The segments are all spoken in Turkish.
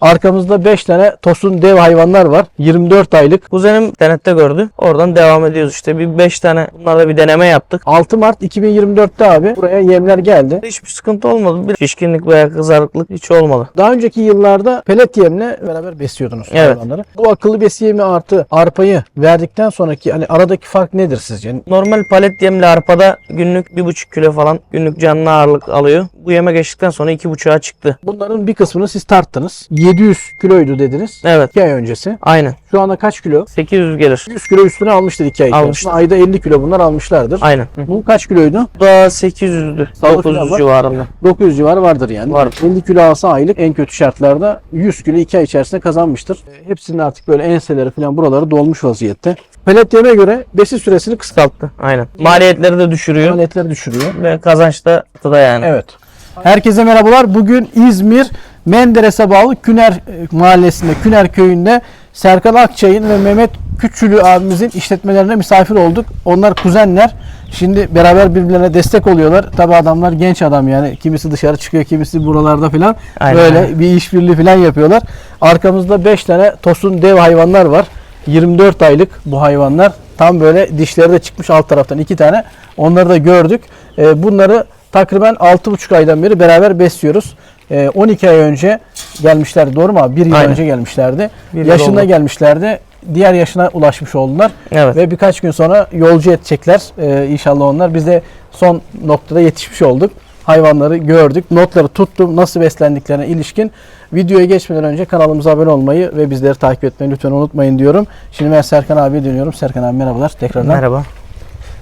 Arkamızda 5 tane tosun dev hayvanlar var. 24 aylık. Kuzenim internette gördü. Oradan devam ediyoruz işte. Bir 5 tane bunlarla bir deneme yaptık. 6 Mart 2024'te abi buraya yemler geldi. Hiçbir sıkıntı olmadı. Bir şişkinlik veya kızarıklık hiç olmadı. Daha önceki yıllarda pelet yemle beraber besliyordunuz Evet. hayvanları. Bu akıllı besi yemi artı arpayı verdikten sonraki hani aradaki fark nedir sizce? Normal palet yemli arpada günlük 1,5 kilo falan günlük canlı ağırlık alıyor. Bu yeme geçtikten sonra 2,5'a çıktı. Bunların bir kısmını siz tarttınız. 700 kiloydu dediniz. Evet. 2 ay öncesi. Aynen. Şu anda kaç kilo? 800 gelir. 100 kilo üstüne almıştır 2 ay içerisinde. Ayda 50 kilo bunlar almışlardır. Aynen. Bu kaç kiloydu? Bu da 800'dü. Sağlık falan 900 var. civarında. 900 civarı vardır yani. Var. 50 kilo alsa aylık en kötü şartlarda 100 kilo 2 ay içerisinde kazanmıştır. E, Hepsinin artık böyle enseleri falan buraları dolmuş vaziyette. Pelet yeme göre besi süresini kısa Kısalttı. Aynen. Maliyetleri de düşürüyor. maliyetleri düşürüyor. Ve kazanç da da yani. Evet. Herkese merhabalar. Bugün İzmir Menderes'e bağlı Küner e, mahallesinde, Küner köyünde Serkan Akçay'ın ve Mehmet Küçülü abimizin işletmelerine misafir olduk. Onlar kuzenler. Şimdi beraber birbirlerine destek oluyorlar. Tabi adamlar genç adam yani. Kimisi dışarı çıkıyor, kimisi buralarda falan. Aynen. Böyle bir işbirliği falan yapıyorlar. Arkamızda 5 tane tosun dev hayvanlar var. 24 aylık bu hayvanlar. Tam böyle dişleri de çıkmış alt taraftan iki tane. Onları da gördük. Ee, bunları takriben 6,5 aydan beri beraber besliyoruz. Ee, 12 ay önce gelmişlerdi doğru mu abi? Bir yıl Aynen. önce gelmişlerdi. Bir yıl Yaşında oldu. gelmişlerdi. Diğer yaşına ulaşmış oldular. Evet. Ve birkaç gün sonra yolcu edecekler. Ee, inşallah onlar. Biz de son noktada yetişmiş olduk. Hayvanları gördük. Notları tuttum. Nasıl beslendiklerine ilişkin. Videoya geçmeden önce kanalımıza abone olmayı ve bizleri takip etmeyi lütfen unutmayın diyorum. Şimdi ben Serkan abiye dönüyorum. Serkan abi merhabalar tekrardan. Merhaba.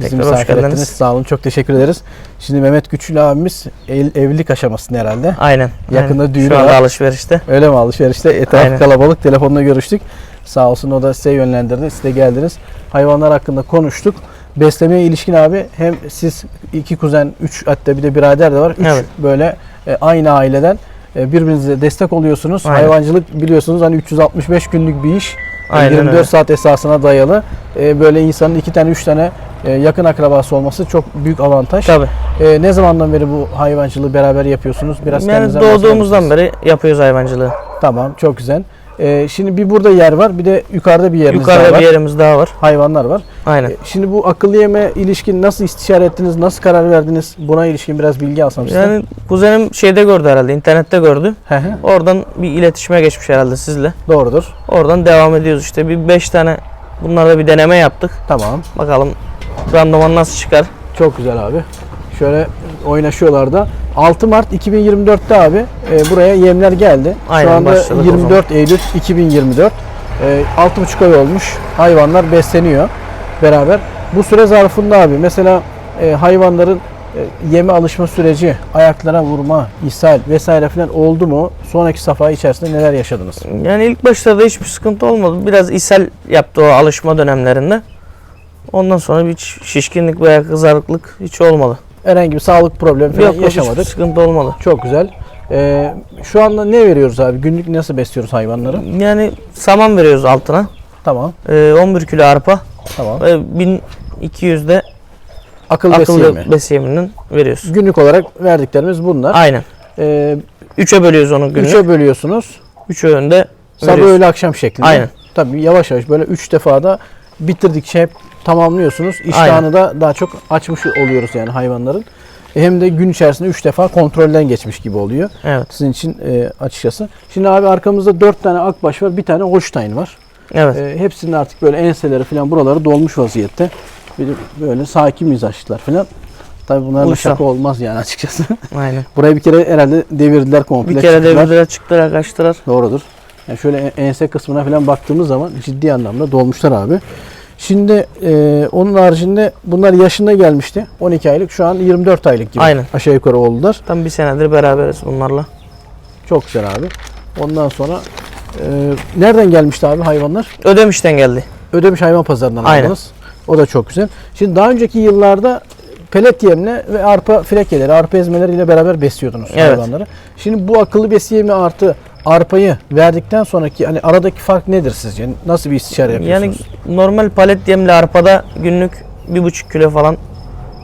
Bizi Tekrar hoş geldiniz. ettiniz. Sağ olun. Çok teşekkür ederiz. Şimdi Mehmet Güçlü abimiz el- evlilik aşamasında herhalde. Aynen. Yakında Aynen. düğünü Şu anda var. alışverişte. Öyle mi alışverişte? Etraf Aynen. kalabalık. Telefonla görüştük. Sağ olsun o da size yönlendirdi. Siz de geldiniz. Hayvanlar hakkında konuştuk. Beslemeye ilişkin abi hem siz iki kuzen, üç hatta bir de birader de var. Üç Evet. böyle e, aynı aileden e, birbirinize destek oluyorsunuz. Aynen. Hayvancılık biliyorsunuz hani 365 günlük bir iş. E, Aynen 24 öyle. saat esasına dayalı. E, böyle insanın iki tane, üç tane yakın akrabası olması çok büyük avantaj. Tabii. E, ne zamandan beri bu hayvancılığı beraber yapıyorsunuz? Biraz Yani doğduğumuzdan beri yapıyoruz hayvancılığı. Tamam çok güzel. Ee, şimdi bir burada yer var bir de yukarıda bir yeriniz daha Yukarıda var. bir yerimiz daha var. Hayvanlar var. Aynen. Ee, Şimdi bu akıllı yeme ilişkin nasıl istişare ettiniz? Nasıl karar verdiniz? Buna ilişkin biraz bilgi alsam sizden. Yani kuzenim şeyde gördü herhalde, internette gördü. Oradan bir iletişime geçmiş herhalde sizle. Doğrudur. Oradan devam ediyoruz işte. Bir 5 tane bunlarla bir deneme yaptık. Tamam. Bakalım randıman nasıl çıkar. Çok güzel abi. Şöyle oynaşıyorlar da. 6 Mart 2024'te abi e, buraya yemler geldi. Aynen, Şu anda başladık o 24 Eylül 2024. E, 6,5 ay olmuş. Hayvanlar besleniyor beraber. Bu süre zarfında abi mesela e, hayvanların e, yeme alışma süreci, ayaklara vurma, ishal vesaire falan oldu mu? Sonraki safha içerisinde neler yaşadınız? Yani ilk başlarda hiçbir sıkıntı olmadı. Biraz ishal yaptı o alışma dönemlerinde. Ondan sonra bir şişkinlik veya kızarıklık hiç olmadı. Herhangi bir sağlık problemi falan Yok yok yaşamadık. sıkıntı olmadı. Çok güzel. E, şu anda ne veriyoruz abi? Günlük nasıl besliyoruz hayvanları? Yani saman veriyoruz altına. Tamam. Ee, 11 kilo arpa Tamam. ve 1200 de Akıl akıllı besiyemi. besiyeminden veriyoruz. Günlük olarak verdiklerimiz bunlar. Aynen. Ee, 3'e bölüyoruz onu günlük. üçe bölüyorsunuz. 3 öğünde Sabah öğle akşam şeklinde. Aynen. Tabii yavaş yavaş böyle üç defada bitirdikçe hep tamamlıyorsunuz. İştahını da daha çok açmış oluyoruz yani hayvanların. E, Hem de gün içerisinde üç defa kontrolden geçmiş gibi oluyor. Evet. Sizin için e, açıkçası. Şimdi abi arkamızda dört tane akbaş var. Bir tane Holstein var. Evet. E, hepsinin artık böyle enseleri falan buraları dolmuş vaziyette. Bir böyle sakin mizaçlılar falan. Tabii bunlarla Uysal. şaka olmaz yani açıkçası. Aynen. Burayı bir kere herhalde devirdiler komple. Bir kere çıktılar. devirdiler çıktılar kaçtılar. Doğrudur. Yani şöyle en- ense kısmına falan baktığımız zaman ciddi anlamda dolmuşlar abi. Şimdi e, onun haricinde bunlar yaşında gelmişti. 12 aylık şu an 24 aylık gibi Aynen. aşağı yukarı oldular. Tam bir senedir beraberiz bunlarla. Çok güzel abi. Ondan sonra e, nereden gelmişti abi hayvanlar? Ödemiş'ten geldi. Ödemiş hayvan pazarından Aynen. aldınız. O da çok güzel. Şimdi daha önceki yıllarda pelet yemle ve arpa frekeleri, arpa ezmeleriyle beraber besliyordunuz Evet. hayvanları. Şimdi bu akıllı besi yemi artı arpayı verdikten sonraki hani aradaki fark nedir sizce? Nasıl bir istişare Yani yapıyorsunuz? normal palet yemli arpada günlük 1,5 kilo falan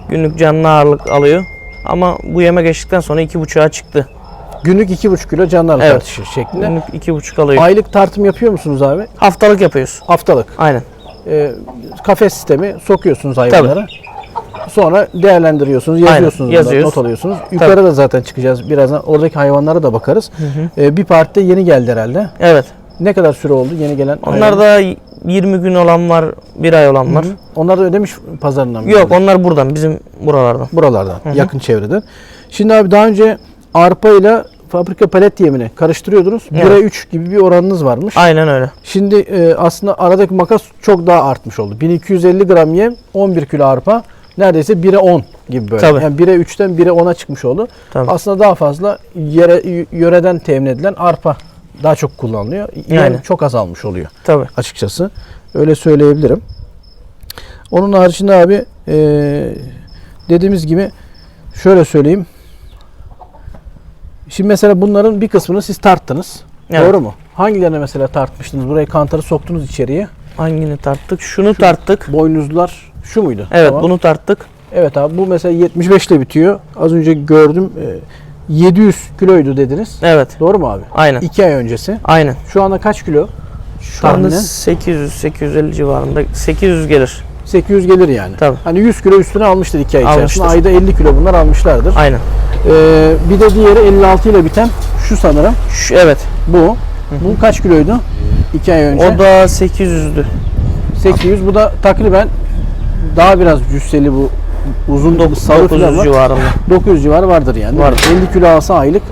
günlük canlı ağırlık alıyor. Ama bu yeme geçtikten sonra 2,5'a çıktı. Günlük 2,5 kilo canlı ağırlık Evet. artışı şeklinde. Günlük iki buçuk alıyor. Aylık tartım yapıyor musunuz abi? Haftalık yapıyoruz. Haftalık. Aynen. Ee, kafes sistemi sokuyorsunuz hayvanlara. Sonra değerlendiriyorsunuz, yazıyorsunuz, bunları, yazıyoruz. not alıyorsunuz. Yukarı da zaten çıkacağız birazdan. Oradaki hayvanlara da bakarız. Ee, bir parti de yeni geldi herhalde. Evet. Ne kadar süre oldu yeni gelen? Onlar hayvan? da 20 gün olan var, bir ay olan var. Hı. Onlar da ödemiş pazarından mı? Yok geldi? onlar buradan bizim buralardan. Buralardan, yakın çevreden. Şimdi abi daha önce arpa ile fabrika palet yemini karıştırıyordunuz. Evet. 1'e 3 gibi bir oranınız varmış. Aynen öyle. Şimdi e, aslında aradaki makas çok daha artmış oldu. 1250 gram yem, 11 kilo arpa. Neredeyse 1'e 10 gibi böyle. Tabii. Yani 1'e 3'ten 1'e 10'a çıkmış oldu. Tabii. Aslında daha fazla yere, yöreden temin edilen arpa daha çok kullanılıyor. Yani. çok azalmış oluyor Tabii. açıkçası. Öyle söyleyebilirim. Onun haricinde abi e, dediğimiz gibi şöyle söyleyeyim. Şimdi mesela bunların bir kısmını siz tarttınız. Evet. Doğru mu? Hangilerine mesela tartmıştınız? Buraya kantarı soktunuz içeriye. Hangini tarttık? Şunu tarttık. Boynuzlar şu muydu? Evet Tamam. bunu tarttık. Evet abi bu mesela 75 ile bitiyor. Az önce gördüm. e, 700 kiloydu dediniz. Evet. Doğru mu abi? Aynen. 2 ay öncesi. Aynen. Şu anda kaç kilo? Şu anda Tahminen? 800 850 civarında 800 gelir. 800 gelir yani. Tabii. Hani 100 kilo üstüne almıştır 2 ay içerisinde. Almıştır. Ayda 50 kilo bunlar almışlardır. Aynen. Ee, bir de diğeri 56 ile biten şu sanırım. Şu, evet. Bu. Bu kaç kiloydu? 2 ay önce. O da 800'dü. 800. Bu da takriben daha biraz cüsseli bu uzun Dok- sarı falan 900 var. civarında. 900 civarı vardır yani. Vardır. 50 kilo alsa aylık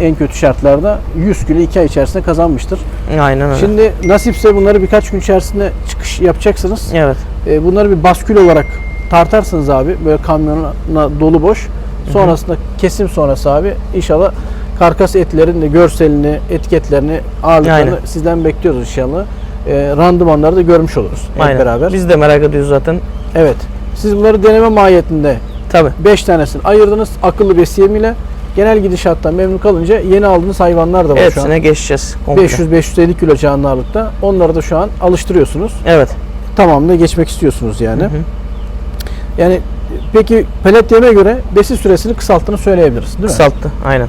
en kötü şartlarda 100 kilo 2 ay içerisinde kazanmıştır. Aynen öyle. Şimdi nasipse bunları birkaç gün içerisinde çıkış yapacaksınız. evet. Ee, bunları bir baskül olarak tartarsınız abi. Böyle kamyonuna dolu boş. Sonrasında kesim sonrası abi inşallah karkas etlerin de görselini, etiketlerini, ağırlıklarını Aynen. sizden bekliyoruz inşallah. Ee, randımanları da görmüş oluruz hep Aynen. beraber. Biz de merak ediyoruz zaten. Evet. Siz bunları deneme mahiyetinde Tabii. 5 tanesini ayırdınız akıllı besiyemiyle. Genel gidişattan memnun kalınca yeni aldığınız hayvanlar da var şu an. Hepsine geçeceğiz. Komple. 500-550 kilo canlı ağırlıkta. Onları da şu an alıştırıyorsunuz. Evet. Tamamına geçmek istiyorsunuz yani. Yani peki pelet yeme göre besin süresini kısalttığını söyleyebiliriz değil mi? Kısalttı. Aynen.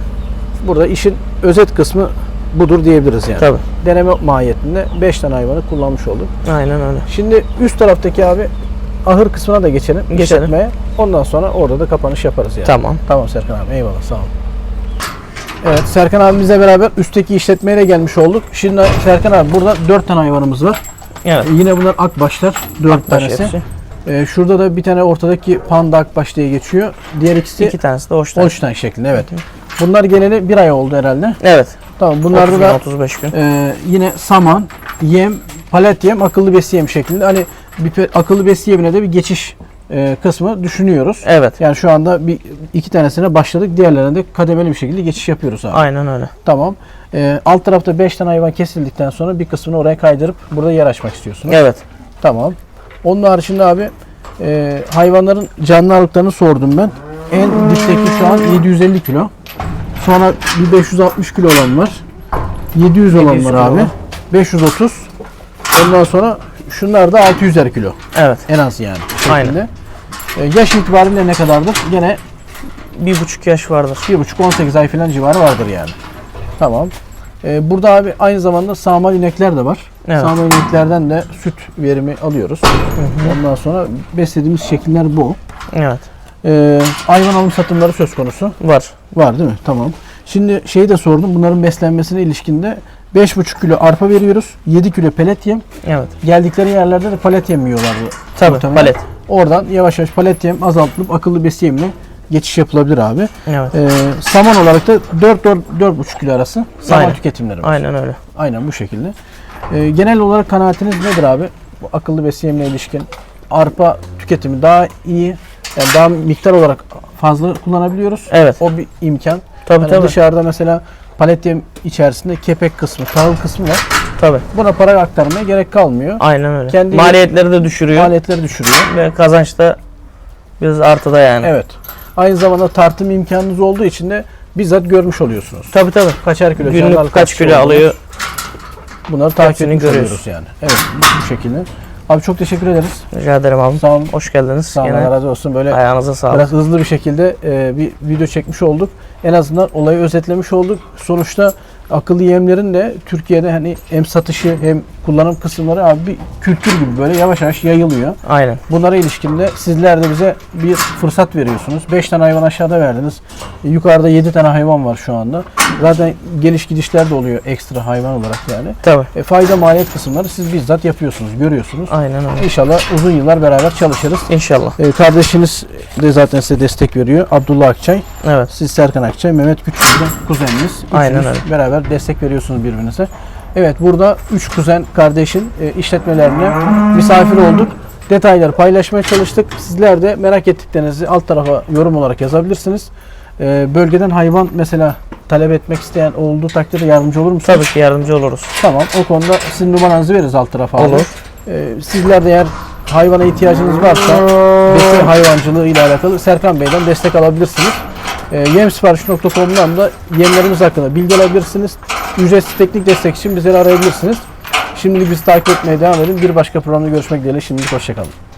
Burada işin özet kısmı budur diyebiliriz yani. Tabii. Deneme mahiyetinde 5 tane hayvanı kullanmış olduk. Aynen öyle. Şimdi üst taraftaki abi ahır kısmına da geçelim. Geçelim. işletmeye. Ondan sonra orada da kapanış yaparız yani. Tamam. Tamam Serkan abi eyvallah sağ ol. Evet Serkan abimizle beraber üstteki işletmeye de gelmiş olduk. Şimdi Serkan abi burada 4 tane hayvanımız var. Evet. E, Yine bunlar akbaşlar. 4 Akbaş tanesi. hepsi. Ee, şurada da bir tane ortadaki panda akbaş diye geçiyor. Diğer ikisi İki tanesi de hoştan. Holstein şeklinde evet. Bunlar geleli bir ay oldu herhalde. Evet. Tamam bunlarda 30 da gün, 35 gün. e, yine saman, yem, palet yem, akıllı besi yem şeklinde. Hani bir akıllı besi yemine de bir geçiş e, kısmı düşünüyoruz. Evet. Yani şu anda bir iki tanesine başladık. Diğerlerine de kademeli bir şekilde geçiş yapıyoruz abi. Aynen öyle. Tamam. E, alt tarafta 5 tane hayvan kesildikten sonra bir kısmını oraya kaydırıp burada yer açmak istiyorsunuz. Evet. Tamam. Onun haricinde abi e, hayvanların canlı ağırlıklarını sordum ben. En dipteki şu an 750 kilo. Sonra bir 560 kilo olan var. 700 olan 700 var abi. olan. 530. Ondan sonra şunlar da 600'er kilo. Evet. En az yani. Aynen. şekilde. E, yaş itibariyle ne kadardır? Gene Bir buçuk yaş vardır. 1,5-18 ay falan civarı vardır yani. Tamam. E, burada abi aynı zamanda sağmal inekler de var. Evet. Sağmal ineklerden de süt verimi alıyoruz. Ondan sonra beslediğimiz şekiller bu. Evet. Ee, hayvan alım satımları söz konusu. Var. Var değil mi? Tamam. Şimdi şeyi de sordum. Bunların beslenmesine ilişkinde 5,5 kilo arpa veriyoruz. 7 kilo pelet yem. Evet. Geldikleri yerlerde de palet yem yiyorlar. Tabii. muhtemelen. Palet. Oradan yavaş yavaş palet yem azaltılıp akıllı besi yemine geçiş yapılabilir abi. Evet. Ee, saman olarak da 4-4,5 kilo arası saman Aynen. tüketimleri var. Aynen öyle. Aynen bu şekilde. Ee, genel olarak kanaatiniz nedir abi? Bu akıllı besi yemine ilişkin arpa tüketimi daha iyi, yani daha miktar olarak fazla kullanabiliyoruz. Evet. O bir imkan. Tabii Hani tabii. dışarıda mesela palet yem içerisinde kepek kısmı, tahıl kısmı var. Tabii. Buna para aktarmaya gerek kalmıyor. Aynen öyle. Kendi- Maliyetleri de düşürüyor Maliyetleri düşürüyor. ve kazanç da biraz artıda yani. Evet. Aynı zamanda tartım imkanınız olduğu için de bizzat görmüş oluyorsunuz. Tabii tabii. Kaçar kilo Günlük kaç kaç kilo alıyor? Bunları takip görüyoruz. yani. Evet bu şekilde. Abi çok teşekkür ederiz. Rica ederim abi. Sağ olun. Hoş geldiniz. Sağ olun. Allah razı olsun. Böyle ayağınıza sağlık. biraz hızlı bir şekilde e, bir video çekmiş olduk. En azından olayı özetlemiş olduk. Sonuçta akıllı yemlerin de Türkiye'de hani hem satışı hem kullanım kısımları abi bir kültür gibi böyle yavaş yavaş yayılıyor. Aynen. Bunlara ilişkinde sizler de bize bir fırsat veriyorsunuz. 5 tane hayvan aşağıda verdiniz. Yukarıda 7 tane hayvan var şu anda. Zaten geliş gidişler de oluyor ekstra hayvan olarak yani. Tabii. E, fayda maliyet kısımları siz bizzat yapıyorsunuz, görüyorsunuz. Aynen öyle. İnşallah uzun yıllar beraber çalışırız. İnşallah. E, kardeşiniz de zaten size destek veriyor. Abdullah Akçay. Evet. Siz Serkan Akçay, Mehmet Küçük de kuzeniniz. Üçünüz Aynen öyle. Beraber destek veriyorsunuz birbirinize. Evet burada 3 kuzen kardeşin e, işletmelerine misafir olduk. Detayları paylaşmaya çalıştık. Sizler de merak ettiklerinizi alt tarafa yorum olarak yazabilirsiniz. E, bölgeden hayvan mesela talep etmek isteyen olduğu takdirde yardımcı olur musunuz? Tabii ki yardımcı oluruz. Tamam o konuda sizin numaranızı veririz alt tarafa. Olur. Ee, sizler de eğer hayvana ihtiyacınız varsa besi hayvancılığı ile alakalı Serkan Bey'den destek alabilirsiniz. Ee, yemsipariş.com'dan da yemlerimiz hakkında bilgi alabilirsiniz. Ücretsiz teknik destek için bizleri arayabilirsiniz. Şimdilik bizi takip etmeye devam edin. Bir başka programda görüşmek dileğiyle. Şimdilik hoşçakalın.